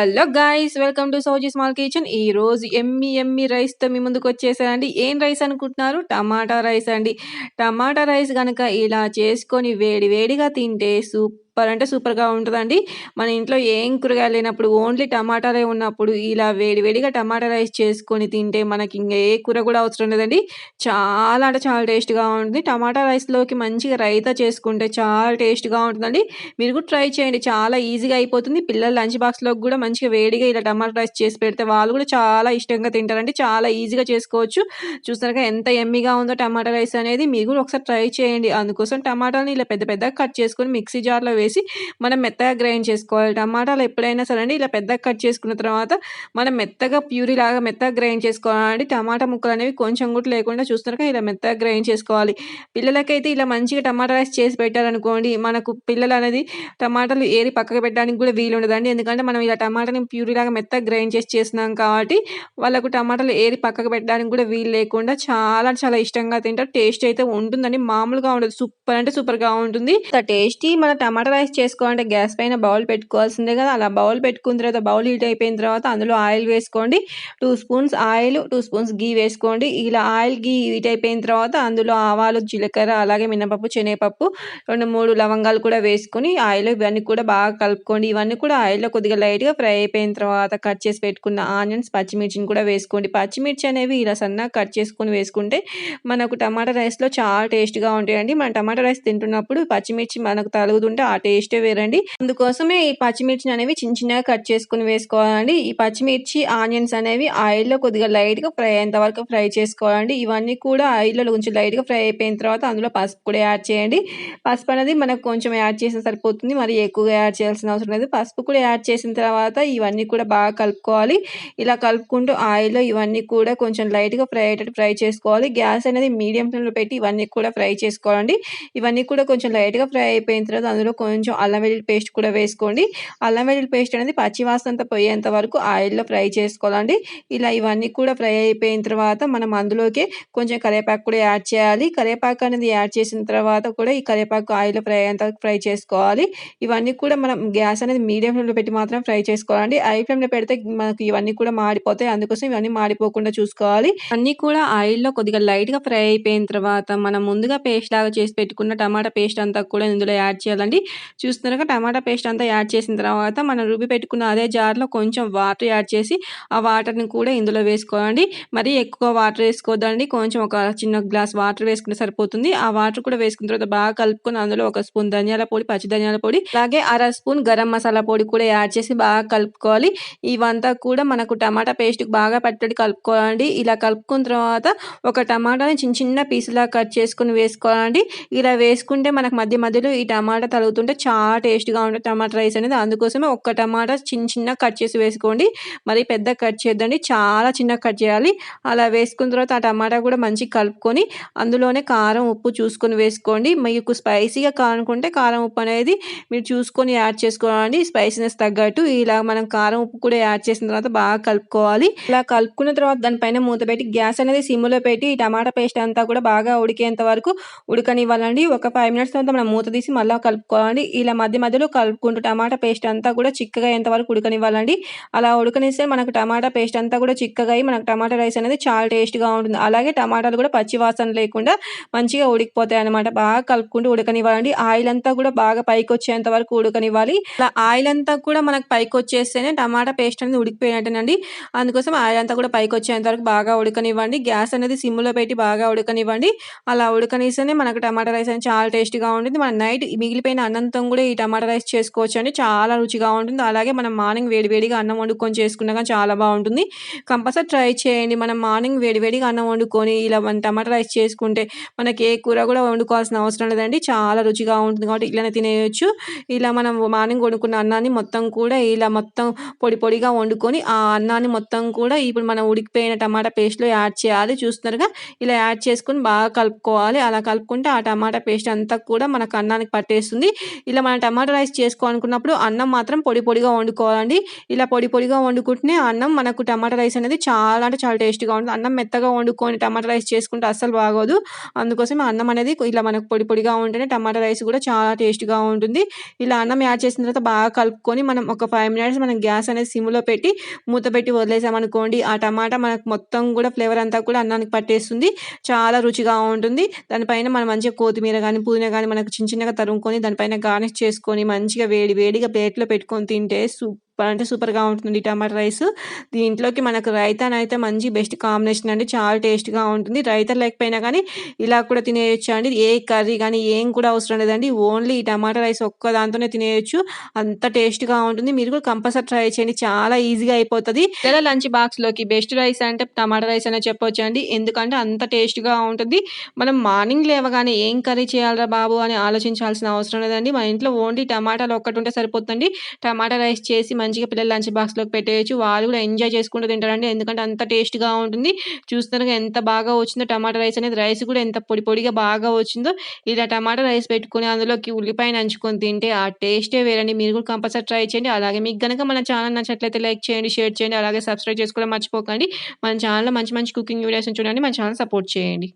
Hello guys welcome to Sowji small kitchen ఈ రోజు ఎమ్మి ఎమ్మి రైస్తో మీ ముందుకు వచ్చేసారండి ఏం రైస్ అనుకుంటున్నారు? టమాటా రైస్ అండి. టమాటా రైస్ కనుక ఇలా చేసుకొని వేడి వేడిగా తింటే సూప్ సూపర్ అంటే సూపర్గా ఉంటుందండి. మన ఇంట్లో ఏం కూరగాయలు లేనప్పుడు ఓన్లీ టమాటాలే ఉన్నప్పుడు ఇలా వేడి వేడిగా టమాటా రైస్ చేసుకొని తింటే మనకి ఇంకా ఏ కూర కూడా అవసరం లేదండి. చాలా అంటే చాలా టేస్ట్గా ఉంటుంది. టమాటా రైస్లోకి మంచిగా రైతా చేసుకుంటే చాలా టేస్ట్గా ఉంటుందండి. మీరు కూడా ట్రై చేయండి. చాలా ఈజీగా అయిపోతుంది. పిల్లల లంచ్ బాక్స్లోకి కూడా మంచిగా వేడిగా ఇలా టమాటా రైస్ చేసి పెడితే వాళ్ళు కూడా చాలా ఇష్టంగా తింటారండి. చాలా ఈజీగా చేసుకోవచ్చు. చూసారుగా ఎంత ఎమ్మిగా ఉందో టమాటా రైస్ అనేది. మీరు కూడా ఒకసారి ట్రై చేయండి. అందుకోసం టమాటాని ఇలా పెద్ద పెద్ద కట్ చేసుకొని మిక్సీ జార్లో వేసి వేసి మనం మెత్తగా గ్రైండ్ చేసుకోవాలి. టమాటాలు ఎప్పుడైనా సరే అండి ఇలా పెద్దగా కట్ చేసుకున్న తర్వాత మనం మెత్తగా ప్యూరీ లాగా మెత్తగా గ్రైండ్ చేసుకోవాలండి. టమాటా ముక్కలు అనేవి కొంచెం కూడా లేకుండా చూస్తున్నాక ఇలా మెత్తగా గ్రైండ్ చేసుకోవాలి. పిల్లలకైతే ఇలా మంచిగా టమాటా రైస్ చేసి పెట్టారనుకోండి మనకు పిల్లలు అనేది టమాటాలు ఏరి పక్కకు పెట్టడానికి కూడా వీలు ఉండదండి. ఎందుకంటే మనం ఇలా టమాటాని ప్యూరీ లాగా మెత్తగా గ్రైండ్ చేసి చేసినాం కాబట్టి వాళ్ళకు టమాటాలు ఏరి పక్కకు పెట్టడానికి కూడా వీలు లేకుండా చాలా చాలా ఇష్టంగా తింటారు. టేస్ట్ అయితే ఉంటుందండి. మామూలుగా ఉండదు. సూపర్ అంటే సూపర్గా ఉంటుంది. టేస్టీ మన టమాటా రైస్ చేసుకోవాలంటే గ్యాస్ పైన బౌల్ పెట్టుకోవాల్సిందే కదా. అలా బౌల్ పెట్టుకున్న తర్వాత బౌల్ హీట్ అయిపోయిన తర్వాత అందులో ఆయిల్ వేసుకోండి. Two spoons oil two spoons ghee వేసుకోండి. ఇలా ఆయిల్ గీ హీట్ అయిపోయిన తర్వాత అందులో ఆవాలు జీలకర్ర అలాగే మినపప్పు శనగపప్పు రెండు మూడు లవంగాలు కూడా వేసుకొని ఆయిల్ ఇవన్నీ కూడా బాగా కలుపుకోండి. ఇవన్నీ కూడా ఆయిల్లో కొద్దిగా లైట్గా ఫ్రై అయిపోయిన తర్వాత కట్ చేసి పెట్టుకున్న ఆనియన్స్ పచ్చిమిర్చిని కూడా వేసుకోండి. పచ్చిమిర్చి అనేవి ఇలా సన్నగా కట్ చేసుకొని వేసుకుంటే మనకు టమాటా రైస్లో చాలా టేస్ట్గా ఉంటాయండి. మన టమాటా రైస్ తింటున్నప్పుడు పచ్చిమిర్చి మనకు తలుగుతుంటే ఆ టేస్టే వేరండి. అందుకోసమే ఈ పచ్చిమిర్చిని అనేవి చిన్న చిన్నగా కట్ చేసుకుని వేసుకోవాలండి. ఈ పచ్చిమిర్చి ఆనియన్స్ అనేవి ఆయిల్లో కొద్దిగా లైట్గా ఫ్రై అయ్యేంత వరకు ఫ్రై చేసుకోవాలండి. ఇవన్నీ కూడా ఆయిల్లో కొంచెం లైట్గా ఫ్రై అయిపోయిన తర్వాత అందులో పసుపు కూడా యాడ్ చేయండి. పసుపు అనేది మనకు కొంచెం యాడ్ చేసిన సరిపోతుంది. మరి ఎక్కువగా యాడ్ చేయాల్సిన అవసరం లేదు. పసుపు కూడా యాడ్ చేసిన తర్వాత ఇవన్నీ కూడా బాగా కలుపుకోవాలి. ఇలా కలుపుకుంటూ ఆయిల్లో ఇవన్నీ కూడా కొంచెం లైట్గా ఫ్రై అయ్యేటట్టు ఫ్రై చేసుకోవాలి. గ్యాస్ అనేది మీడియం ఫ్లేమ్లో పెట్టి ఇవన్నీ కూడా ఫ్రై చేసుకోవాలండి. ఇవన్నీ కూడా కొంచెం లైట్గా ఫ్రై అయిపోయిన తర్వాత అందులో కొంచెం అల్లం వెల్లుల్లి పేస్ట్ కూడా వేసుకోండి. అల్లం వెల్లుల్లి పేస్ట్ అనేది పచ్చివాసనంతా పోయేంత వరకు ఆయిల్లో ఫ్రై చేసుకోవాలండి. ఇలా ఇవన్నీ కూడా ఫ్రై అయిపోయిన తర్వాత మనం అందులోకి కొంచెం కరివేపాకు కూడా యాడ్ చేయాలి. కరివేపాకు అనేది యాడ్ చేసిన తర్వాత కూడా ఈ కరివేపాకు ఆయిల్లో ఫ్రై అయ్యేంత ఫ్రై చేసుకోవాలి. ఇవన్నీ కూడా మనం గ్యాస్ అనేది మీడియం ఫ్లేమ్లో పెట్టి మాత్రం ఫ్రై చేసుకోవాలండి. హై ఫ్లేమ్లో పెడితే మనకు ఇవన్నీ కూడా మాడిపోతాయి. అందుకోసం ఇవన్నీ మాడిపోకుండా చూసుకోవాలి. అన్నీ కూడా ఆయిల్లో కొద్దిగా లైట్గా ఫ్రై అయిపోయిన తర్వాత మనం ముందుగా పేస్ట్ లాగా చేసి పెట్టుకున్న టమాటా పేస్ట్ అంతా కూడా ఇందులో యాడ్ చేయాలండి. చూస్తున్నారుగా టమాటా పేస్ట్ అంతా యాడ్ చేసిన తర్వాత మనం రుబ్బి పెట్టుకున్న అదే జార్లో కొంచెం వాటర్ యాడ్ చేసి ఆ వాటర్ని కూడా ఇందులో వేసుకోవాలండి. మరీ ఎక్కువ వాటర్ వేసుకోవద్దండి కొంచెం ఒక చిన్న గ్లాస్ వాటర్ వేసుకుంటే సరిపోతుంది. ఆ వాటర్ కూడా వేసుకున్న తర్వాత బాగా కలుపుకొని అందులో ఒక స్పూన్ ధనియాల పొడి పచ్చి ధనియాల పొడి అలాగే అర స్పూన్ గరం మసాలా పొడి కూడా యాడ్ చేసి బాగా కలుపుకోవాలి. ఇవంతా కూడా మనకు టమాటా పేస్ట్ బాగా పట్టడి కలుపుకోవాలండి. ఇలా కలుపుకున్న తర్వాత ఒక టమాటాని చిన్న చిన్న పీసులా కట్ చేసుకుని వేసుకోవాలండి. ఇలా వేసుకుంటే మనకు మధ్య మధ్యలో ఈ టమాటా తలుగుతుంటే చాలా టేస్ట్గా ఉంటుంది టమాటా రైస్ అనేది. అందుకోసమే ఒక్క టమాటా చిన్న చిన్న కట్ చేసి వేసుకోండి. మరి పెద్ద కట్ చేద్దండి చాలా చిన్న కట్ చేయాలి. అలా వేసుకున్న తర్వాత ఆ టమాటా కూడా మంచిగా కలుపుకొని అందులోనే కారం ఉప్పు చూసుకొని వేసుకోండి. మీకు స్పైసీగా కానుకుంటే కారం ఉప్పు అనేది మీరు చూసుకొని యాడ్ చేసుకోవాలండి. స్పైసీనెస్ తగ్గట్టు. ఇలా మనం కారం ఉప్పు కూడా యాడ్ చేసిన తర్వాత బాగా కలుపుకోవాలి. ఇలా కలుపుకున్న తర్వాత దానిపైన మూత పెట్టి గ్యాస్ అనేది సిమ్లో పెట్టి ఈ టమాటా పేస్ట్ అంతా కూడా బాగా ఉడికేంత వరకు ఉడకనివ్వాలండి. ఒక ఫైవ్ మినిట్స్ తర్వాత మనం మూత తీసి మళ్ళీ కలుపుకోవాలండి. ఇలా మధ్య మధ్యలో కలుపుకుంటూ టమాటా పేస్ట్ అంతా కూడా చిక్కగా ఎంతవరకు ఉడకనివ్వాలండి. అలా ఉడకనిస్తే మనకు టమాటా పేస్ట్ అంతా కూడా చిక్కగా అయ్యి మనకు టమాటా రైస్ అనేది చాలా టేస్ట్గా ఉంటుంది. అలాగే టమాటాలు కూడా పచ్చి వాసన లేకుండా మంచిగా ఉడికిపోతాయి అనమాట బాగా కలుపుకుంటూ ఉడకనివ్వాలండి. ఆయిల్ అంతా కూడా బాగా పైకి వచ్చేంత వరకు ఉడకనివ్వాలి. అలా ఆయిల్ అంతా కూడా మనకు పైకి వచ్చేస్తేనే టమాటా పేస్ట్ అనేది ఉడికిపోయినట్టేనండి. అందుకోసం ఆయిల్ అంతా కూడా పైకి వచ్చేంత వరకు బాగా ఉడకనివ్వండి. గ్యాస్ అనేది సిమ్లో పెట్టి బాగా ఉడకనివ్వండి. అలా ఉడకనిస్తేనే మనకు టమాటా రైస్ అనేది చాలా టేస్ట్గా ఉంటుంది. మన నైట్ మిగిలిపోయిన అన్నం అన్నంతో కూడా ఈ టమాటా రైస్ చేసుకోవచ్చు అండి చాలా రుచిగా ఉంటుంది. అలాగే మనం మార్నింగ్ వేడివేడిగా అన్నం వండుకొని చేసుకున్నా కానీ చాలా బాగుంటుంది. కంపల్సరీ ట్రై చేయండి. మనం మార్నింగ్ వేడివేడిగా అన్నం వండుకొని ఇలా మన టమాటా రైస్ చేసుకుంటే మనకి ఏ కూర కూడా వండుకోవాల్సిన అవసరం లేదండి. చాలా రుచిగా ఉంటుంది కాబట్టి ఇలానే తినేయచ్చు. ఇలా మనం మార్నింగ్ వండుకున్న అన్నాన్ని మొత్తం కూడా ఇలా మొత్తం పొడి పొడిగా వండుకొని ఆ అన్నాన్ని మొత్తం కూడా ఇప్పుడు మనం ఉడికిపోయిన టమాటా పేస్ట్లో యాడ్ చేయాలి. చూస్తున్నారుగా ఇలా యాడ్ చేసుకొని బాగా కలుపుకోవాలి. అలా కలుపుకుంటే ఆ టమాటా పేస్ట్ అంతా కూడా మనకు అన్నానికి పట్టేస్తుంది. ఇలా మనం టమాటా రైస్ చేసుకోవాలనుకున్నప్పుడు అన్నం మాత్రం పొడి పొడిగా వండుకోవాలండి. ఇలా పొడి పొడిగా వండుకుంటేనే అన్నం మనకు టమాటా రైస్ అనేది చాలా అంటే చాలా టేస్టీగా ఉంటుంది. అన్నం మెత్తగా వండుకొని టమాటా రైస్ చేసుకుంటే అస్సలు బాగోదు. అందుకోసమే అన్నం అనేది ఇలా మనకు పొడి పొడిగా ఉంటేనే టమాటా రైస్ కూడా చాలా టేస్ట్గా ఉంటుంది. ఇలా అన్నం యాడ్ చేసిన తర్వాత బాగా కలుపుకొని మనం ఒక ఫైవ్ మినిట్స్ మనం గ్యాస్ అనేది సిమ్‌లో పెట్టి మూత పెట్టి వదిలేసామనుకోండి ఆ టమాటా మనకు మొత్తం కూడా ఫ్లేవర్ అంతా కూడా అన్నానికి పట్టేస్తుంది. చాలా రుచిగా ఉంటుంది. దానిపైన మనం మంచిగా కొత్తిమీర కానీ పుదీనా కానీ మనకు చిన్న చిన్నగా తరుముకొని దానిపైన గార్నిష్ చేసుకొని మంచిగా వేడి వేడిగా ప్లేట్‌లో పెట్టుకొని తింటే సూప్ అంటే సూపర్‌గా ఉంటుంది టమాటా రైస్. దీంట్లోకి మనకు రైతానైతే మంచి బెస్ట్ కాంబినేషన్ అండి. చాలా టేస్ట్గా ఉంటుంది. రైతా లేకపోయినా కానీ ఇలా కూడా తినేయొచ్చండి. ఏ కర్రీ కానీ ఏం కూడా అవసరం లేదండి. ఓన్లీ ఈ టమాటా రైస్ ఒక్క దాంతోనే తినేయొచ్చు. అంత టేస్ట్‌గా ఉంటుంది. మీరు కూడా కంపల్సరీ ట్రై చేయండి. చాలా ఈజీగా అయిపోతుంది లేదా లంచ్ బాక్స్‌లోకి బెస్ట్ రైస్ అంటే టమాటా రైస్ అనే చెప్పొచ్చండి. ఎందుకంటే అంత టేస్ట్‌గా ఉంటుంది. మనం మార్నింగ్ లేవగానే ఏం కర్రీ చేయాలిరా బాబు అని ఆలోచించాల్సిన అవసరం లేదండి. మన ఇంట్లో ఓన్లీ టమాటాలు ఒక్కటి ఉంటే సరిపోతుందండి. టమాటా రైస్ చేసి మంచిగా పిల్లల లంచ్ బాక్స్‌లోకి పెట్టేయచ్చు వాళ్ళు కూడా ఎంజాయ్ చేసుకుంటూ తింటారండి. ఎందుకంటే అంత టేస్ట్‌గా ఉంటుంది. చూస్తున్నారు ఎంత బాగా వచ్చిందో టమాటా రైస్ అనేది. రైస్ కూడా ఎంత పొడి పొడిగా బాగా వచ్చిందో. ఇలా టమాటా రైస్ పెట్టుకొని అందులోకి ఉల్లిపాయ నంచుకొని తింటే ఆ టేస్టే వేరండి. మీరు కూడా కంపల్సరీ ట్రై చేయండి. అలాగే మీకు కనుక మన ఛానల్ నచ్చినట్లయితే లైక్ చేయండి, షేర్ చేయండి. అలాగే సబ్స్క్రైబ్ చేసుకోవడం మర్చిపోకండి. మన ఛానల్‌లో మంచి మంచి కుకింగ్ వీడియోస్ చూడండి. మన ఛానల్ సపోర్ట్ చేయండి.